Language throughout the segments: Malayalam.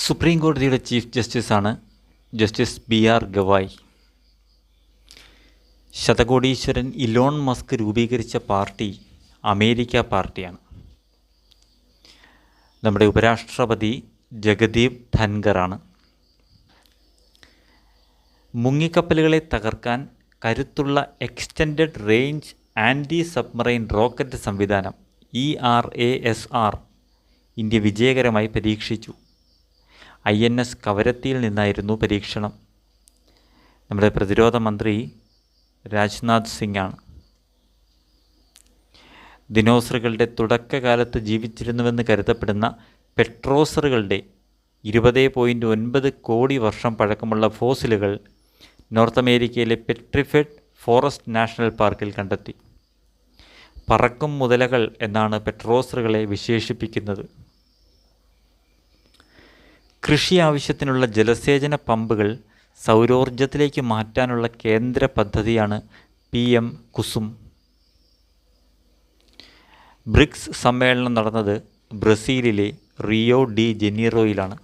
സുപ്രീം കോടതിയുടെ ചീഫ് ജസ്റ്റിസാണ് ജസ്റ്റിസ് ബി ആർ ഗവായ്. ശതകോടീശ്വരൻ ഇലോൺ മസ്ക് രൂപീകരിച്ച പാർട്ടി അമേരിക്ക പാർട്ടിയാണ്. നമ്മുടെ ഉപരാഷ്ട്രപതി ജഗദീപ് ധൻഖറാണ്. മുങ്ങിക്കപ്പലുകളെ തകർക്കാൻ കരുത്തുള്ള extended range anti submarine rocket സംവിധാനം E R A S R India വിജയകരമായി പരീക്ഷിച്ചു. ഐ എൻ എസ് കവരത്തിയിൽ നിന്നായിരുന്നു പരീക്ഷണം. നമ്മുടെ പ്രതിരോധ മന്ത്രി രാജ്നാഥ് സിംഗാണ്. ദിനോസറുകളുടെ തുടക്കകാലത്ത് ജീവിച്ചിരുന്നുവെന്ന് കരുതപ്പെടുന്ന പെട്രോസറുകളുടെ ഇരുപത് പോയിന്റ് ഒൻപത് കോടി വർഷം പഴക്കമുള്ള ഫോസിലുകൾ നോർത്ത് അമേരിക്കയിലെ പെട്രിഫെഡ് ഫോറസ്റ്റ് നാഷണൽ പാർക്കിൽ കണ്ടെത്തി. പറക്കും മുതലകൾ എന്നാണ് പെട്രോസറുകളെ വിശേഷിപ്പിക്കുന്നത്. കൃഷി ആവശ്യത്തിനുള്ള ജലസേചന പമ്പുകൾ സൗരോർജത്തിലേക്ക് മാറ്റാനുള്ള കേന്ദ്ര പദ്ധതിയാണ് പി എം കുസും. ബ്രിക്സ് സമ്മേളനം നടന്നത് ബ്രസീലിലെ റിയോ ഡി ജനീറോയിലാണ്.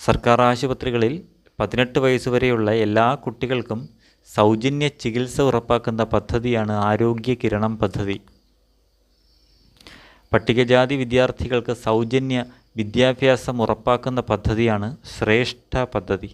സർക്കാർ ആശുപത്രികളിൽ പതിനെട്ട് വയസ്സുവരെയുള്ള എല്ലാ കുട്ടികൾക്കും സൗജന്യ ചികിത്സ ഉറപ്പാക്കുന്ന പദ്ധതിയാണ് ആരോഗ്യ കിരണം പദ്ധതി. പട്ടികജാതി വിദ്യാർത്ഥികൾക്ക് സൗജന്യ വിദ്യാഭ്യാസം ഉറപ്പാക്കുന്ന പദ്ധതിയാണ് ശ്രേഷ്ഠ പദ്ധതി.